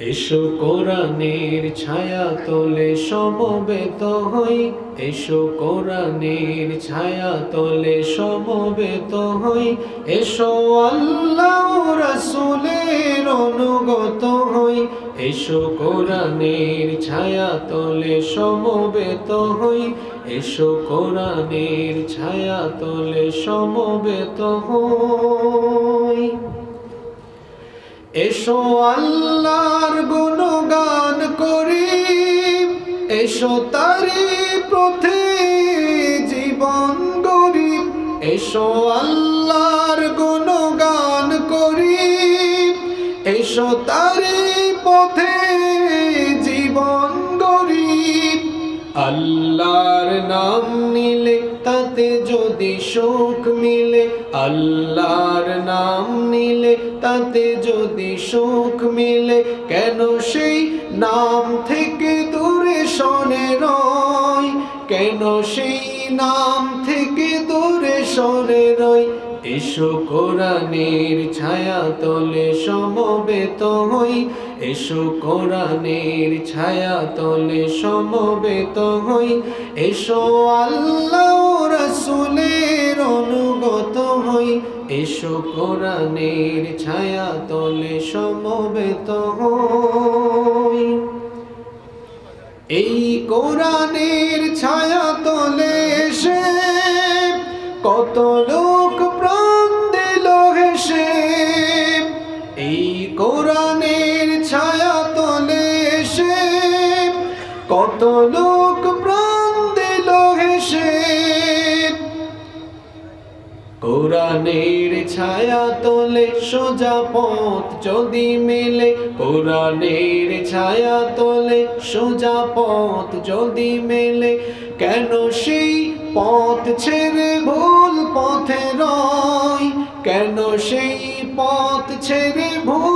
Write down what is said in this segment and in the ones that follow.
এসো কোরআনের ছায়া তোলে সমবেত হই, এসো কোরআনের ছায়া তোলে সমবেত হই, এসো আল্লাহ রাসূলের অনুগত হই, এসো কোরআনের ছায়া তোলে সমবেত হই, এসো কোরআনের ছায়া তোলে সমবেত হই। এসো আল্লাহর গুণগান করি। এসো তারি পথে জীবন গরি এসো আল্লাহর গুণগান করি। এসো তারি পথে জীবন গরি আল্লাহর নাম নিলে তাতে যদি সুখ মিলে, আল্লাহর নাম নিলে, তাতে যদি সুখ মিলে, কেন সেই নাম থেকে দূরে সরে রয়? কেন সেই নাম থেকে দূরে সরে রয়? এসো কোরআনের ছায়া তলে সমবেত হই। এসো কোরআনের ছায়া তলে সমবেত হই। এসো আল্লাহ রাসূলের অনুগত হই। এসো কোরআনের ছায়া তলে সমবেত হই। এই কোরআনের ছায়া তলে এসে কত লোক কত লোক প্রাণ দিল হেসে। কোরআনের ছায়া তোলে সোজা পথ যদি মেলে। কোরআনের ছায়া তোলে সোজা পথ যদি মেলে। কেন সেই পথ ছেড়ে ভুল পথে রয়? কেন সেই পথ ছেড়ে ভুল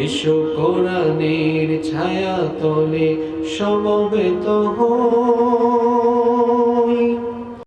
এসো কোরআনের ছায়া তলে সমবেত হই